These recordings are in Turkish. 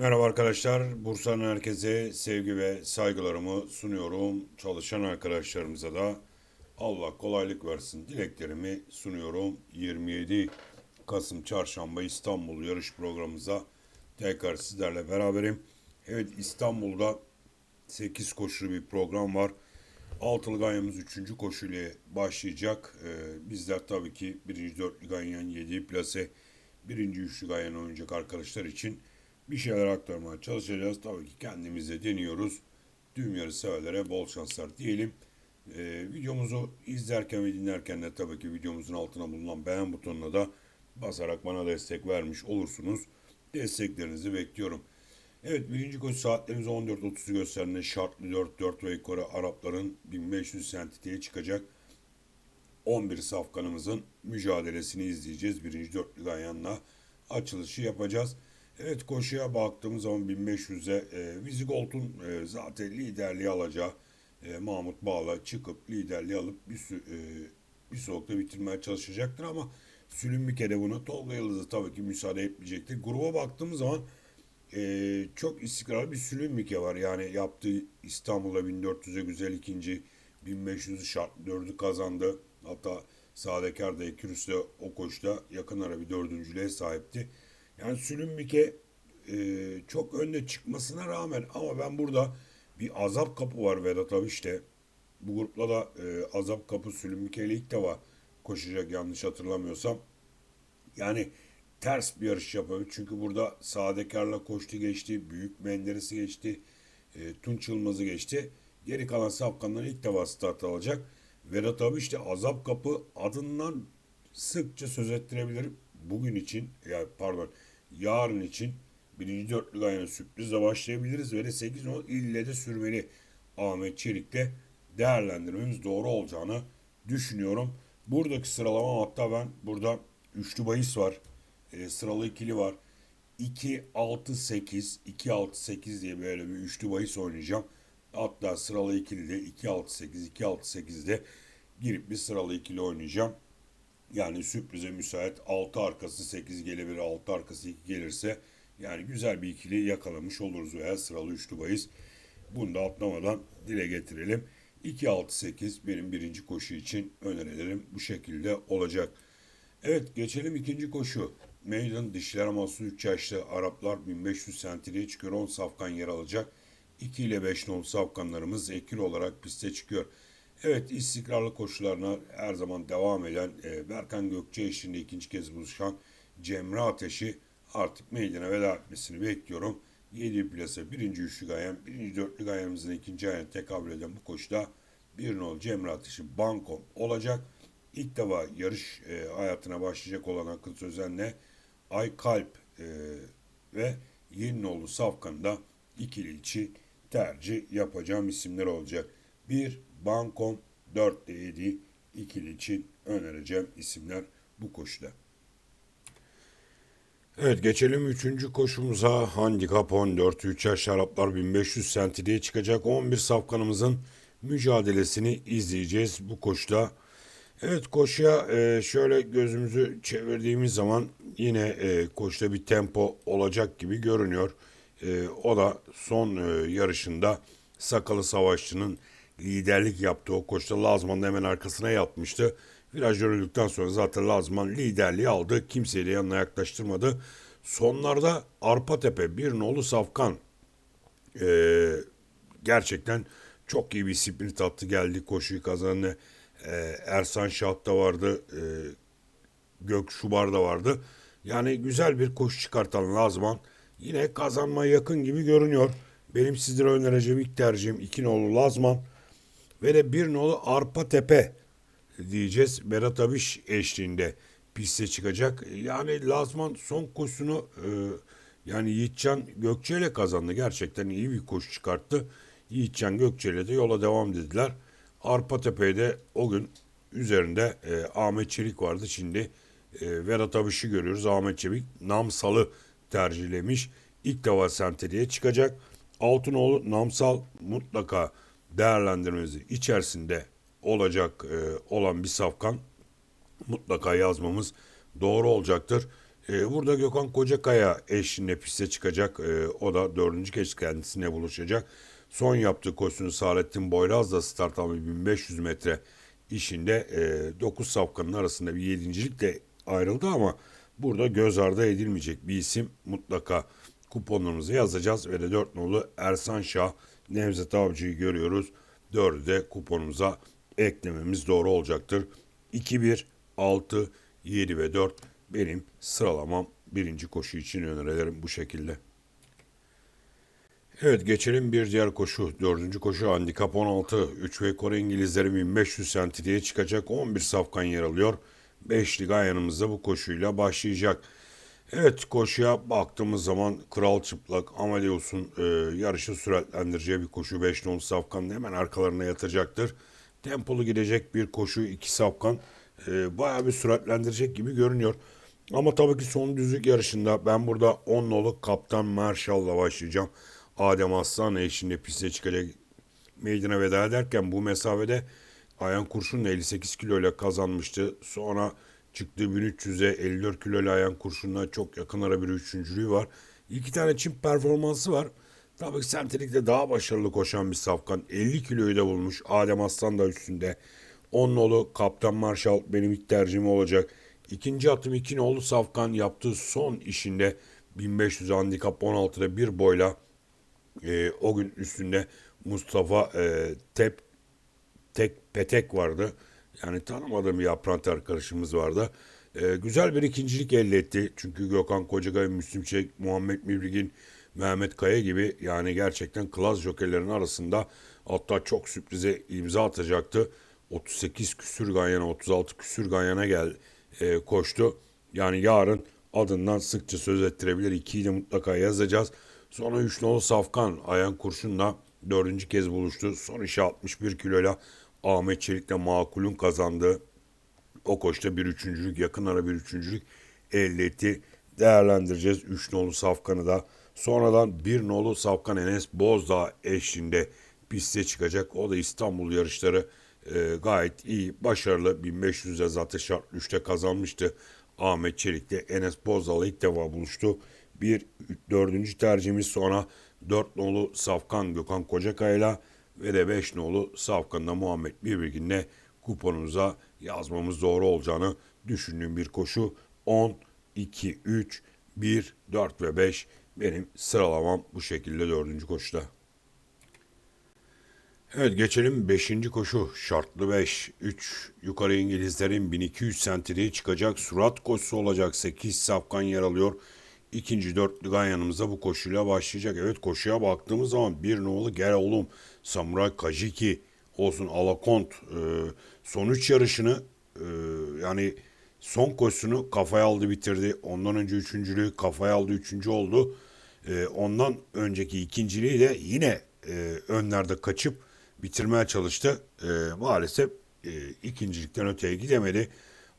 Merhaba arkadaşlar. Bursa'nın herkese sevgi ve saygılarımı sunuyorum. Çalışan arkadaşlarımıza da Allah kolaylık versin dileklerimi sunuyorum. 27 Kasım Çarşamba İstanbul yarış programımıza tekrar sizlerle beraberim. Evet İstanbul'da 8 koşulu bir program var. Altılı Ganya'mız 3. koşu ile başlayacak. Ee, bizler tabii ki 1. dörtlü Ganyan 7 plase 1. üçlü Ganyan oynayacak arkadaşlar için bir şeyler aktarmaya çalışacağız. Tabii ki kendimize deniyoruz. Tüm yarı severlere bol şanslar diyelim. Ee, videomuzu izlerken ve dinlerken de tabii ki videomuzun altına bulunan beğen butonuna da basarak bana destek vermiş olursunuz. Desteklerinizi bekliyorum. Evet birinci koşu saatlerimiz 14.30'u gösterdiğinde şartlı 4, 4 ve yukarı Arapların 1500 sentiteye çıkacak 11 safkanımızın mücadelesini izleyeceğiz. Birinci dörtlü ganyanla açılışı yapacağız. Evet koşuya baktığımız zaman 1500'e e, Vizigolt'un e, zaten liderliği alacağı e, Mahmut Bağla çıkıp liderliği alıp bir, sü- e, bir soğukta bitirmeye çalışacaktır ama Sülümbike de buna Tolga Yıldız'ı tabii ki müsaade etmeyecektir. Gruba baktığımız zaman e, çok istikrarlı bir Sülümbike var. Yani yaptığı İstanbul'da 1400'e güzel ikinci 1500'ü şart dördü kazandı. Hatta Sadekar da Ekürüs'te o koşta yakın ara bir dördüncülüğe sahipti. Yani Sülümbike e, çok önde çıkmasına rağmen ama ben burada bir azap kapı var Vedat Aviş'te. Bu grupla da e, azap kapı Sülümbike ile ilk defa koşacak yanlış hatırlamıyorsam. Yani ters bir yarış yapıyor. Çünkü burada Sadekar'la koştu geçti. Büyük Menderes'i geçti. E, Tunç Yılmaz'ı geçti. Geri kalan safkanlar ilk defa start alacak. Vedat abi işte Azap Kapı adından sıkça söz ettirebilirim. Bugün için, ya pardon, yarın için birinci dörtlü yani sürprizle başlayabiliriz. Ve de 8 nol ille de sürmeli Ahmet Çelik'te değerlendirmemiz doğru olacağını düşünüyorum. Buradaki sıralama hatta ben burada üçlü bahis var. E, sıralı ikili var. 2-6-8, 2-6-8 diye böyle bir üçlü bahis oynayacağım. Hatta sıralı ikili de 2-6-8, 2-6-8'de girip bir sıralı ikili oynayacağım. Yani sürprize müsait 6 arkası 8 gelebilir, 6 arkası 2 gelirse yani güzel bir ikili yakalamış oluruz veya sıralı üçlü bahis. Bunu da atlamadan dile getirelim. 2-6-8 benim birinci koşu için önerilerim bu şekilde olacak. Evet geçelim ikinci koşu. Meydan dişler aması 3 yaşlı Araplar 1500 sentiliğe çıkıyor. 10 safkan yer alacak. 2 ile 5 nol safkanlarımız ekili olarak piste çıkıyor. Evet istikrarlı koşularına her zaman devam eden e, Berkan Gökçe eşliğinde ikinci kez buluşan Cemre Ateş'i artık meydana veda etmesini bekliyorum. 7 plasa birinci üçlü gayem, birinci dörtlü gayemizin ikinci ayağına tekabül eden bu koşuda bir nol Cemre Ateş'i banko olacak. İlk defa yarış e, hayatına başlayacak olan Akın Sözen'le Ay Kalp e, ve Yeninoğlu Safkan'da ikili için tercih yapacağım isimler olacak. 1 Bankom 4 ile 7 ikili için önereceğim isimler bu koşuda. Evet geçelim 3. koşumuza. Handikap 14. 3 yaş Araplar 1500 sentiliğe çıkacak. 11 safkanımızın mücadelesini izleyeceğiz bu koşuda. Evet koşuya e, şöyle gözümüzü çevirdiğimiz zaman yine e, koşuda bir tempo olacak gibi görünüyor. E, o da son e, yarışında Sakalı Savaşçı'nın liderlik yaptığı o koşuda Lazman da hemen arkasına yatmıştı. Viraj yürüdükten sonra zaten Lazman liderliği aldı. Kimseyi de yanına yaklaştırmadı. Sonlarda Arpatepe bir nolu Safkan e, gerçekten çok iyi bir sprint attı geldi koşuyu kazandı. E, Ersan Şah da vardı. E, Gök Şubar da vardı. Yani güzel bir koşu çıkartan Lazman yine kazanmaya yakın gibi görünüyor. Benim sizlere önereceğim ilk tercihim 2 nolu Lazman ve de 1 nolu Arpa Tepe diyeceğiz. Berat Abiş eşliğinde piste çıkacak. Yani Lazman son koşusunu e, yani Yiğitcan Gökçe ile kazandı. Gerçekten iyi bir koşu çıkarttı. Yiğitcan Gökçe ile de yola devam dediler. Arpatepe'de o gün üzerinde e, Ahmet Çelik vardı. Şimdi e, Vedat Abiş'i görüyoruz. Ahmet Çelik Namsal'ı tercihlemiş. İlk defa senteliğe çıkacak. Altınoğlu Namsal mutlaka değerlendirmemizi içerisinde olacak e, olan bir safkan mutlaka yazmamız doğru olacaktır. Ee, burada Gökhan Kocakaya eşliğinde piste çıkacak. Ee, o da dördüncü kez kendisine buluşacak. Son yaptığı koşusunu Saadettin Boyraz da start almış 1500 metre işinde 9 safkanın arasında bir yedincilikle ayrıldı ama burada göz ardı edilmeyecek bir isim mutlaka kuponlarımızı yazacağız ve de 4 nolu Ersan Şah Nevzat Avcı'yı görüyoruz. 4'ü de kuponumuza eklememiz doğru olacaktır. 2, 1, 6, 7 ve 4 benim sıralamam birinci koşu için önerilerim bu şekilde. Evet geçelim bir diğer koşu. Dördüncü koşu handikap 16. 3 ve Kore İngilizleri 1500 santidiye çıkacak 11 safkan yer alıyor. 5 liga yanımızda bu koşuyla başlayacak. Evet koşuya baktığımız zaman Kral Çıplak Amadeus'un e, yarışı süratlendireceği bir koşu 5 nolu safkan hemen arkalarına yatacaktır. Tempolu gidecek bir koşu 2 safkan e, bayağı bir süratlendirecek gibi görünüyor. Ama tabii ki son düzlük yarışında ben burada 10 nolu Kaptan Marshall'la başlayacağım. Adem Aslan eşliğinde piste çıkacak meydana veda ederken bu mesafede Ayhan Kurşun 58 kiloyla kazanmıştı. Sonra çıktığı 1300'e 54 kiloyla Ayhan Kurşun'la çok yakın ara bir üçüncülüğü var. İki tane çim performansı var. Tabii ki sentelikte daha başarılı koşan bir safkan. 50 kiloyu da bulmuş. Adem Aslan da üstünde. 10 nolu Kaptan Marshall benim ilk tercihim olacak. İkinci atım 2 nolu Safkan yaptığı son işinde 1500 handikap 16'da bir boyla e, o gün üstünde Mustafa e, Tep Tek Petek vardı. Yani tanımadığım bir yaprak arkadaşımız vardı. E, güzel bir ikincilik elde etti. Çünkü Gökhan Kocakay, Müslüm Çek, Muhammed Mibrigin, Mehmet Kaya gibi yani gerçekten klas jokerlerin arasında hatta çok sürprize imza atacaktı. 38 küsür ganyana, 36 küsür ganyana gel e, koştu. Yani yarın adından sıkça söz ettirebilir. İkiyi de mutlaka yazacağız. Sonra 3 nolu Safkan Ayan Kurşun'la dördüncü kez buluştu. Son işe 61 kiloyla Ahmet Çelik'le makulün kazandığı o koşta bir üçüncülük, yakın ara bir üçüncülük elde etti. Değerlendireceğiz 3 nolu Safkan'ı da. Sonradan bir nolu Safkan Enes Bozdağ eşliğinde piste çıkacak. O da İstanbul yarışları e, gayet iyi, başarılı. 1500'e zaten şart 3'te kazanmıştı. Ahmet Çelik'te Enes Bozdağ'la ilk defa buluştu. Bir dördüncü tercihimiz sonra 4 nolu Safkan Gökhan Kocakay'la ve de 5 nolu Safkan'da Muhammed Birbirgin'le kuponumuza yazmamız doğru olacağını düşündüğüm bir koşu. 10, 2, 3, 1, 4 ve 5 benim sıralamam bu şekilde dördüncü koşuda. Evet geçelim 5. koşu. Şartlı 5. 3 yukarı İngilizlerin 1200 sentiliği çıkacak. Surat koşusu olacak. 8 safkan yer alıyor. İkinci dörtlü yanımızda bu koşuyla başlayacak. Evet koşuya baktığımız zaman bir nolu gel oğlum. Samuray Kajiki olsun Alakont. E, son üç yarışını e, yani son koşusunu kafaya aldı bitirdi. Ondan önce üçüncülüğü kafaya aldı. Üçüncü oldu. E, ondan önceki ikinciliği de yine e, önlerde kaçıp bitirmeye çalıştı. E, maalesef e, ikincilikten öteye gidemedi.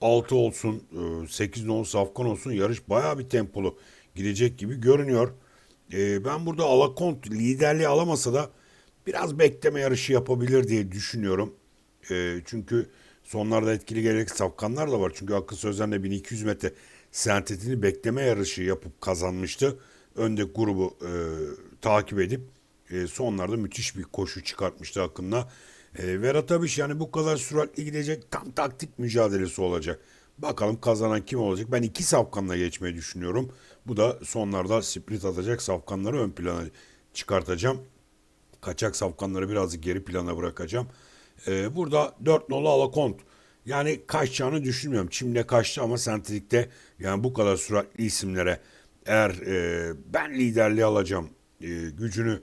6 olsun, e, 8 non safkan olsun yarış bayağı bir tempolu gidecek gibi görünüyor. E, ben burada Alakont liderliği alamasa da biraz bekleme yarışı yapabilir diye düşünüyorum. E, çünkü sonlarda etkili gelecek safkanlar da var. Çünkü Akıl Sözler'de 1200 metre sentetini bekleme yarışı yapıp kazanmıştı. Önde grubu e, takip edip e, sonlarda müthiş bir koşu çıkartmıştı hakkında. E, Verat Abiş yani bu kadar süratli gidecek tam taktik mücadelesi olacak. Bakalım kazanan kim olacak? Ben iki safkanla geçmeyi düşünüyorum. Bu da sonlarda split atacak safkanları ön plana çıkartacağım. Kaçak safkanları birazcık geri plana bırakacağım. Ee, burada 4 nolu alakont. Yani kaçacağını düşünmüyorum. Çim'de kaçtı ama sentetikte yani bu kadar süratli isimlere eğer e, ben liderliği alacağım e, gücünü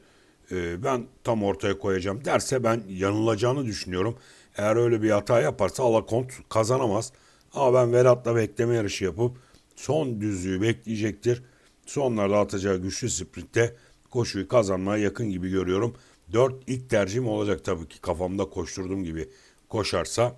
e, ben tam ortaya koyacağım derse ben yanılacağını düşünüyorum. Eğer öyle bir hata yaparsa Alakont kazanamaz. Ama ben Vedat'la bekleme yarışı yapıp son düzlüğü bekleyecektir. Sonlarda atacağı güçlü sprintte koşuyu kazanmaya yakın gibi görüyorum. 4 ilk tercihim olacak tabii ki kafamda koşturduğum gibi koşarsa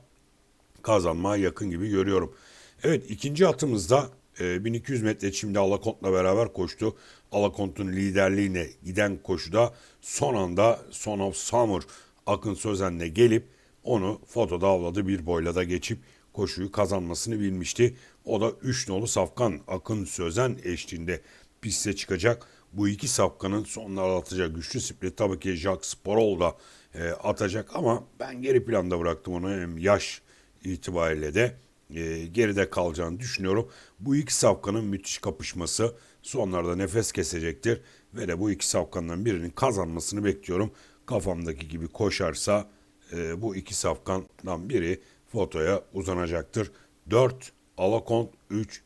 kazanmaya yakın gibi görüyorum. Evet ikinci atımızda e, 1200 metre çimde Alakont'la beraber koştu. Alakont'un liderliğine giden koşuda son anda Son of Summer Akın Sözen'le gelip onu fotoda avladı bir boyla da geçip koşuyu kazanmasını bilmişti. O da 3 nolu Safkan Akın Sözen eşliğinde piste çıkacak. Bu iki safkanın sonlara atacak güçlü sprint tabii ki Jacques Sporol da e, atacak ama ben geri planda bıraktım onu hem yaş itibariyle de e, geride kalacağını düşünüyorum. Bu iki safkanın müthiş kapışması sonlarda nefes kesecektir ve de bu iki safkandan birinin kazanmasını bekliyorum. Kafamdaki gibi koşarsa e, bu iki safkandan biri fotoya uzanacaktır. 4 Alakont 3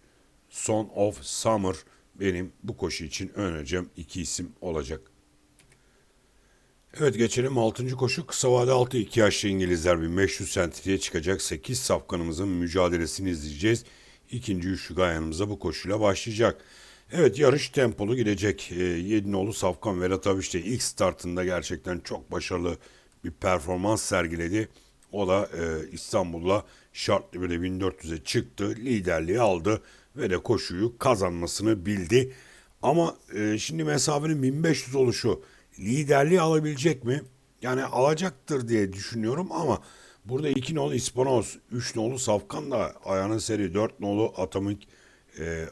Son of Summer benim bu koşu için önereceğim iki isim olacak. Evet geçelim 6. koşu kısa vade 6 2 yaşlı İngilizler 1500 sentriye çıkacak 8 safkanımızın mücadelesini izleyeceğiz. İkinci üçlü gayanımıza bu koşuyla başlayacak. Evet yarış tempolu gidecek. E, Yedinoğlu Safkan Vedat de ilk startında gerçekten çok başarılı bir performans sergiledi. O da e, İstanbul'la şartlı bir 1400'e çıktı. Liderliği aldı ve de koşuyu kazanmasını bildi. Ama e, şimdi mesafenin 1500 oluşu liderliği alabilecek mi? Yani alacaktır diye düşünüyorum ama burada 2 nolu İspanoz, 3 nolu Safkan da ayağının seri 4 nolu Atomik e,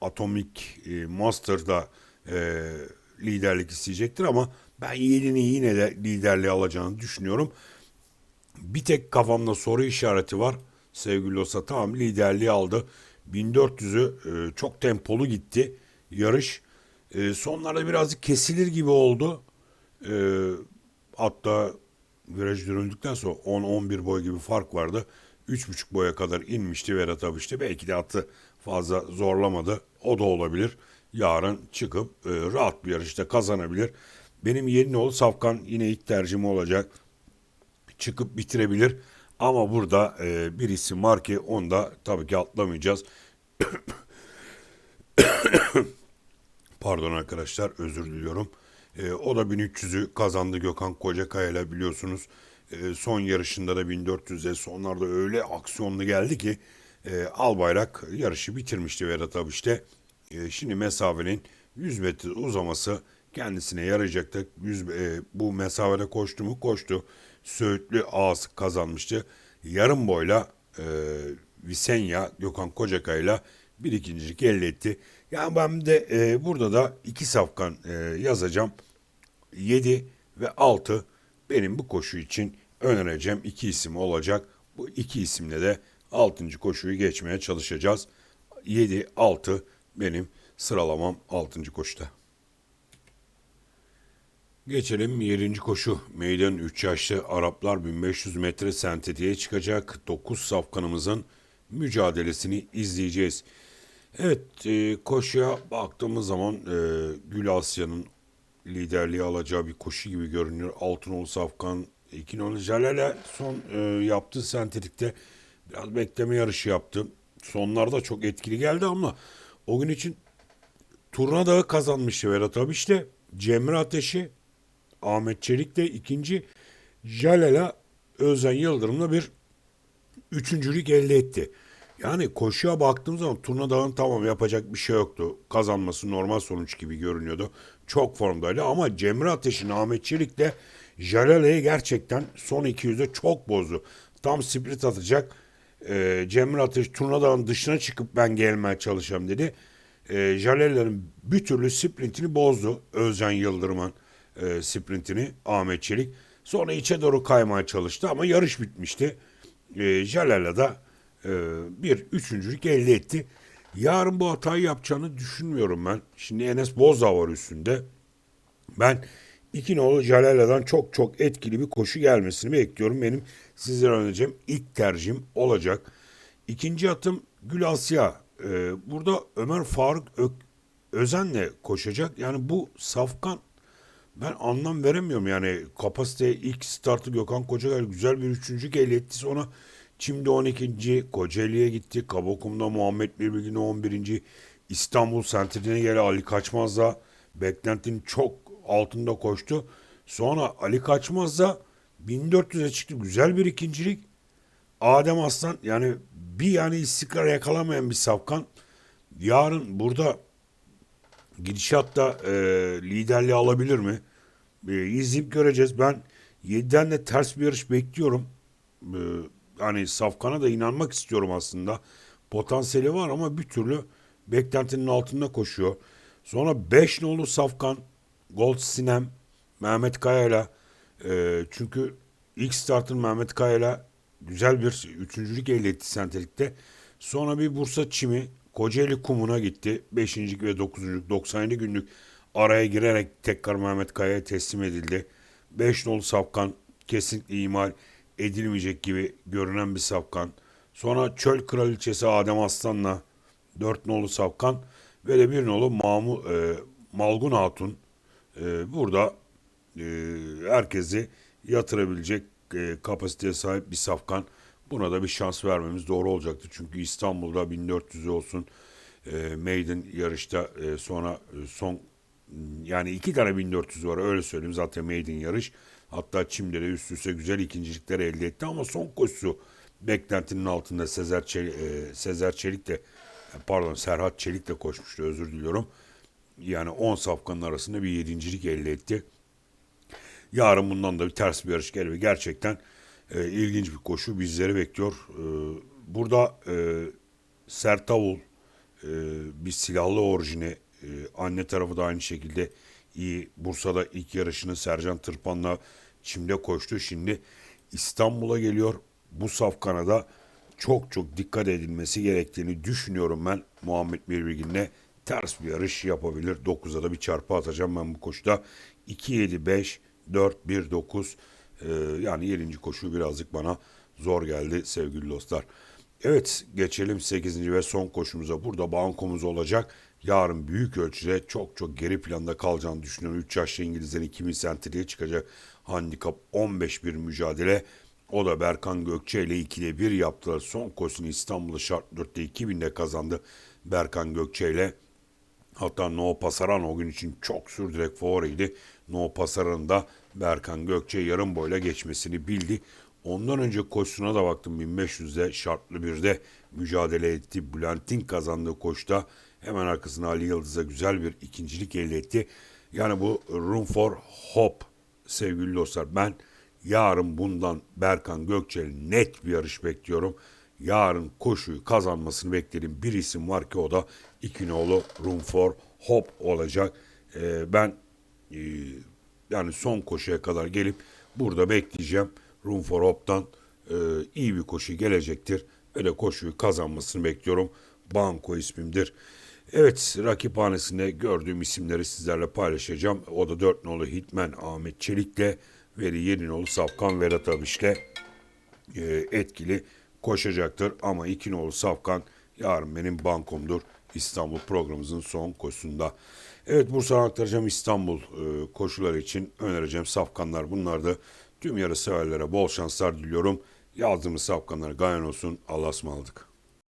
Atomik e, Master'da e, liderlik isteyecektir ama ben 7'nin yine de liderliği alacağını düşünüyorum. Bir tek kafamda soru işareti var. Sevgili olsa tamam liderliği aldı. 1400'ü e, çok tempolu gitti yarış. E, sonlarda birazcık kesilir gibi oldu. E, hatta viraj dönüldükten sonra 10-11 boy gibi fark vardı. 3,5 boya kadar inmişti Vedat Abiş'te. Belki de atı fazla zorlamadı. O da olabilir. Yarın çıkıp e, rahat bir yarışta kazanabilir. Benim yeni oğlu Safkan yine ilk tercihim olacak. Çıkıp bitirebilir. Ama burada e, bir isim var ki onu da tabii ki atlamayacağız. Pardon arkadaşlar özür diliyorum. E, o da 1300'ü kazandı Gökhan Kocakaya ile biliyorsunuz. E, son yarışında da 1400'e sonlarda öyle aksiyonlu geldi ki e, Albayrak yarışı bitirmişti Vedat Abiş'te. E, şimdi mesafenin 100 metre uzaması kendisine yarayacaktı. 100, e, bu mesafede koştu mu? Koştu. Söğütlü Ağız kazanmıştı. Yarım boyla e, Visenya Gökhan Kocakay'la bir ikincilik elde etti. Yani ben de e, burada da iki safkan e, yazacağım. 7 ve 6 benim bu koşu için önereceğim iki isim olacak. Bu iki isimle de 6. koşuyu geçmeye çalışacağız. 7, 6 benim sıralamam 6. koşuda. Geçelim 7. koşu. Meydan 3 yaşlı Araplar 1500 metre sentetiğe çıkacak. 9 safkanımızın mücadelesini izleyeceğiz. Evet e, koşuya baktığımız zaman e, Gül Asya'nın liderliği alacağı bir koşu gibi görünüyor. Altınoğlu Safkan, İkinoğlu Jalale son e, yaptığı sentetikte biraz bekleme yarışı yaptı. Sonlarda çok etkili geldi ama o gün için turna dağı kazanmıştı Vedat abi işte Cemre Ateşi, Ahmet Çelik de ikinci, Jalala Özen Yıldırım'la bir üçüncülük elde etti. Yani koşuya baktığım zaman turna dağın tamam yapacak bir şey yoktu. Kazanması normal sonuç gibi görünüyordu. Çok formdaydı ama Cemre Ateş'in Ahmet Çelik de Jalale'yi gerçekten son 200'de çok bozdu. Tam sprint atacak. E, Cemre Ateş turna dağın dışına çıkıp ben gelmeye çalışacağım dedi. E, Jalale'lerin bir türlü sprintini bozdu. Özcan Yıldırım'ın e, sprintini Ahmet Çelik. Sonra içe doğru kaymaya çalıştı ama yarış bitmişti. E, Jalale de e, bir üçüncülük elde etti. Yarın bu hatayı yapacağını düşünmüyorum ben. Şimdi Enes Bozdağ var üstünde. Ben iki nolu Jalala'dan çok çok etkili bir koşu gelmesini bekliyorum. Benim sizlere önereceğim ilk tercihim olacak. İkinci atım Gül Asya. Ee, burada Ömer Faruk Ö- Özen'le koşacak. Yani bu safkan ben anlam veremiyorum. Yani kapasite ilk startı Gökhan Kocagay güzel bir üçüncü elde etti. Sonra Çim'de 12. Kocaeli'ye gitti. Kabokum'da Muhammed Birbirgin'e 11. İstanbul Sentrine gelen Ali Kaçmaz da beklentinin çok altında koştu. Sonra Ali Kaçmaz da 1400'e çıktı. Güzel bir ikincilik. Adem Aslan yani bir yani istikrar yakalamayan bir safkan. Yarın burada gidişatta e, liderliği alabilir mi? E, izleyip göreceğiz. Ben 7'den de ters bir yarış bekliyorum. E, hani Safkan'a da inanmak istiyorum aslında. Potansiyeli var ama bir türlü beklentinin altında koşuyor. Sonra 5 nolu Safkan, Gold Sinem, Mehmet Kaya'yla e, çünkü ilk startın Mehmet Kaya'yla güzel bir üçüncülük elde etti sentelikte. Sonra bir Bursa Çimi Kocaeli Kumuna gitti. 5. ve 9. 97 günlük araya girerek tekrar Mehmet Kaya'ya teslim edildi. 5 nolu Safkan kesinlikle imal edilmeyecek gibi görünen bir Safkan. Sonra Çöl Kraliçesi Adem Aslan'la 4 nolu Safkan ve de 1 nolu Mamu, e, Malgun Hatun. E, burada e, herkesi yatırabilecek e, kapasiteye sahip bir Safkan. Buna da bir şans vermemiz doğru olacaktı. Çünkü İstanbul'da 1400 olsun e, maiden yarışta e, sonra e, son yani iki tane 1400 var öyle söyleyeyim zaten maiden yarış. Hatta Çim'de de üst üste güzel ikincilikler elde etti ama son koşusu beklentinin altında Sezer, Çelik, e, Sezer Çelik de pardon Serhat Çelik de koşmuştu özür diliyorum. Yani 10 safkanın arasında bir yedincilik elde etti. Yarın bundan da bir ters bir yarış geliyor. Gerçekten e, ilginç bir koşu bizleri bekliyor. E, burada e, Sertavul e, bir silahlı orijini e, anne tarafı da aynı şekilde iyi. Bursa'da ilk yarışını Sercan Tırpan'la çimde koştu. Şimdi İstanbul'a geliyor. Bu safkana da çok çok dikkat edilmesi gerektiğini düşünüyorum ben. Muhammed Mirbilgin'le ters bir yarış yapabilir. 9'a da bir çarpı atacağım ben bu koşuda. 2-7-5, 4-1-9 ee, yani 7. koşu birazcık bana zor geldi sevgili dostlar. Evet geçelim 8. ve son koşumuza. Burada bankomuz olacak. Yarın büyük ölçüde çok çok geri planda kalacağını düşünüyorum. 3 yaşlı İngilizlerin 2000 sentriye çıkacak handikap 15 bir mücadele. O da Berkan Gökçe ile 2'de 1 yaptılar. Son koşusunu İstanbul'da şart 4'te 2000'de kazandı Berkan Gökçe ile. Hatta No Pasaran o gün için çok sürdürek favoriydi. No Pasaran'ın da Berkan Gökçe yarım boyla geçmesini bildi. Ondan önce koşusuna da baktım 1500'de şartlı birde mücadele etti. Bülent'in kazandığı koşta hemen arkasına Ali Yıldız'a güzel bir ikincilik elde etti. Yani bu Room for Hope sevgili dostlar. Ben yarın bundan Berkan Gökçe'nin net bir yarış bekliyorum. Yarın koşuyu kazanmasını beklediğim bir isim var ki o da İkinoğlu Room for Hope olacak. Ee, ben e, yani son koşuya kadar gelip burada bekleyeceğim. Room for Hope'dan e, iyi bir koşu gelecektir. Ve de koşuyu kazanmasını bekliyorum. Banko ismimdir. Evet rakiphanesinde gördüğüm isimleri sizlerle paylaşacağım. O da 4 nolu Hitman Ahmet Çelik'le ve 7 nolu Safkan Vedat Abiş'le e, etkili koşacaktır. Ama 2 nolu Safkan yarın benim bankomdur. İstanbul programımızın son koşusunda. Evet Bursa'dan aktaracağım İstanbul e, koşuları için önereceğim safkanlar bunlar da tüm yarı severlere bol şanslar diliyorum. Yazdığımız safkanlar gayan olsun. Allah'a ısmarladık.